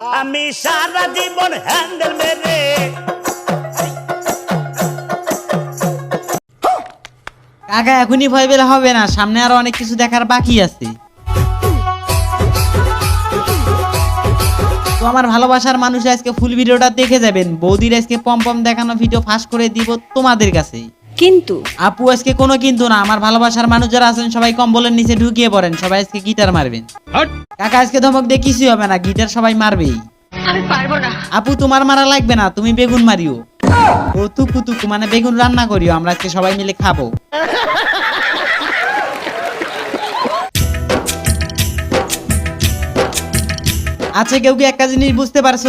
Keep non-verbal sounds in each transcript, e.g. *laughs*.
আমি সারা জীবন হ্যান্ডেল মেরে। কাকা, এখনই ভয় পেলে হবে না, সামনে আরও অনেক কিছু দেখার বাকি আছে। তো আমার ভালোবাসার মানুষ আজকে ফুল ভিডিওটা দেখে যাবেন। বৌদির আজকে পম পম দেখানো ভিডিও ফাঁস করে দিব তোমাদের কাছে কিন্তু আপু আজকে কোনো কিন্তু না। আমার ভালোবাসার মানুষ যারা আছেন সবাই কম্বলের নিচে ঢুকিয়ে পড়েন সবাই আজকে গিটার মারবেন। কাকা আজকে ধমক দিয়ে কিছুই হবে না গিটার সবাই মারবেই। আমি পারব না। আপু তোমার মারা লাগবে না তুমি বেগুন মারিও। ও তুকু তুকু মানে বেগুন রান্না করিও আমরা আজকে সবাই মিলে খাব। আচ্ছা কেউ কি একটা জিনিস বুঝতে পারছ?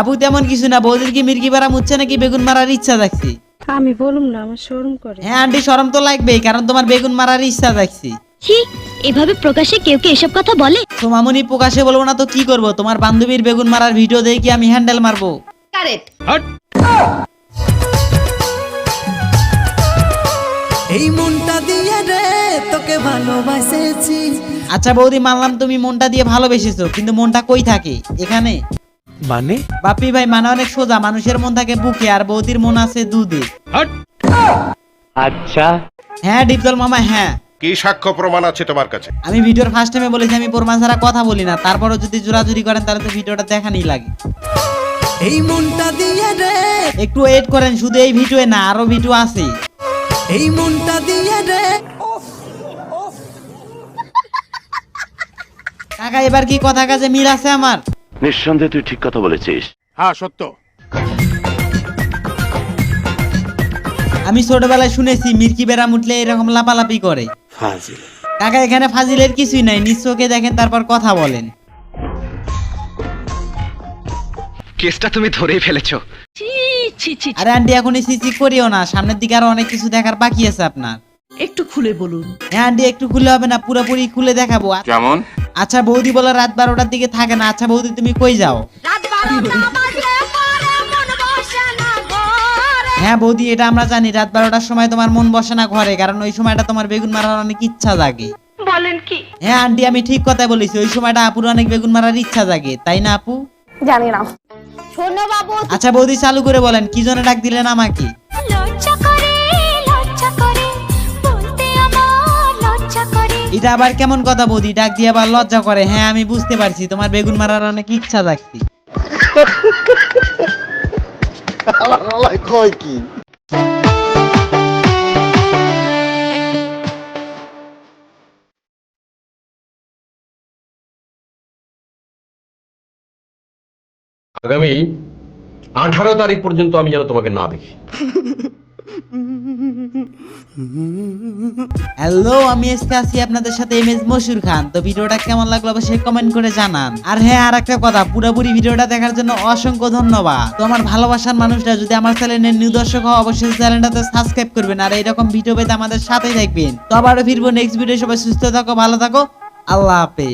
আপু তেমন কিছু না বৌদির কি মির্কি মারা মুচ্ছে নাকি বেগুন মারার ইচ্ছা দেখছি আমি বলুম না আমার শোরুম করে। হ্যাঁ আন্টি শরম তো লাগবেই কারণ তোমার বেগুন মারার ইচ্ছা দেখছি। ছি এভাবে প্রকাশ্যে কেউ কি এসব কথা বলে? তো মামুনি প্রকাশে বলব না তো কি করব? তোমার বান্ধবীর বেগুন মারার ভিডিও দেখে কি আমি হ্যান্ডেল মারবো? এই মনটা দিয়ে রে তোকে ভালোবাসেছি। আচ্ছা বৌদি মানলাম তুমি মনটা দিয়ে ভালোবেসেছো কিন্তু মনটা কই থাকে? এখানে? মানে? বাপি ভাই মানে অনেক সোজা মানুষের মন থাকে বুকে আর বৌদির মন আছে দুধে। আচ্ছা। হ্যাঁ ডিপজল মামা হ্যাঁ। কি সাক্ষ্য প্রমাণ আছে তোমার কাছে? আমি ভিডিওর ফার্স্ট টাইমে বলেছি আমি প্রমাণ ছাড়া কথা বলি না। তারপরও যদি জোরাজুরি করেন তাহলে তো ভিডিওটা দেখানি লাগে। এই মনটা দিয়ে রে। একটু ওয়েট করেন শুধু এই ভিডিও না আরও ভিডিও আছে। এই মনটা দিয়ে রে। কাকা এবার কি কথা কাজে মিল আছে আমার? নিঃসন্দেহে তুই ঠিক কথা বলেছিস। হ্যাঁ সত্য। আমি ছোটবেলায় শুনেছি মির্কি বেড়া মুটলে এরকম লাপালাপি করে। কাকা এখানে ফাজিলের কিছুই নাই নিশ্চয়কে দেখেন তারপর কথা বলেন। কেসটা তুমি ধরেই ফেলেছো। ছি ছি ছি আরে আন্টি এখন সিসি করিও না সামনের দিকে আরও অনেক কিছু দেখার বাকি আছে আপনার। একটু খুলে বলুন। হ্যাঁ আন্টি একটু খুলে হবে না পুরোপুরি খুলে দেখাবো। কেমন? আচ্ছা বৌদি বলে রাত বারোটার দিকে থাকে না আচ্ছা বৌদি তুমি কই যাও? হ্যাঁ বৌদি এটা আমরা জানি। রাত বারোটার সময় তোমার মন বসে না ঘরে কারণ ওই সময়টা তোমার বেগুন মারার অনেক ইচ্ছা জাগে। বলেন কি? হ্যাঁ আন্টি আমি ঠিক কথা বলেছি। ওই সময়টা আপুর অনেক বেগুন মারার ইচ্ছা জাগে তাই না আপু? জানি না। শোনো বাবু। আচ্ছা বৌদি চালু করে বলেন কি জন্য ডাক দিলেন আমাকে? লজ্জা করে লজ্জা করে বলতে আমার লজ্জা করে। এটা আবার কেমন কথা বৌদি ডাক দিয়ে আবার লজ্জা করে। হ্যাঁ আমি বুঝতে পারছি তোমার বেগুন মারার অনেক ইচ্ছা আগামী আঠারো তারিখ পর্যন্ত আমি যেন তোমাকে না দেখি। *laughs* হ্যালো আমি আজকে আছি আপনাদের সাথে এম এস মশুর খান। তো ভিডিওটা কেমন লাগল অবশ্যই কমেন্ট করে জানান। আর হ্যাঁ আর একটা কথা, পুরোপুরি ভিডিওটা দেখার জন্য অসংখ্য ধন্যবাদ। তো আমার ভালোবাসার মানুষরা যদি আমার চ্যানেলের নিউ দর্শক হওয়া অবশ্যই চ্যানেলটাতে সাবস্ক্রাইব করবেন। আর এরকম ভিডিও পেতে আমাদের সাথেই থাকবেন। তো আবারও ফিরবো নেক্সট ভিডিও সবাই সুস্থ থাকো, ভালো থাকো। আল্লাহ হাফেজ।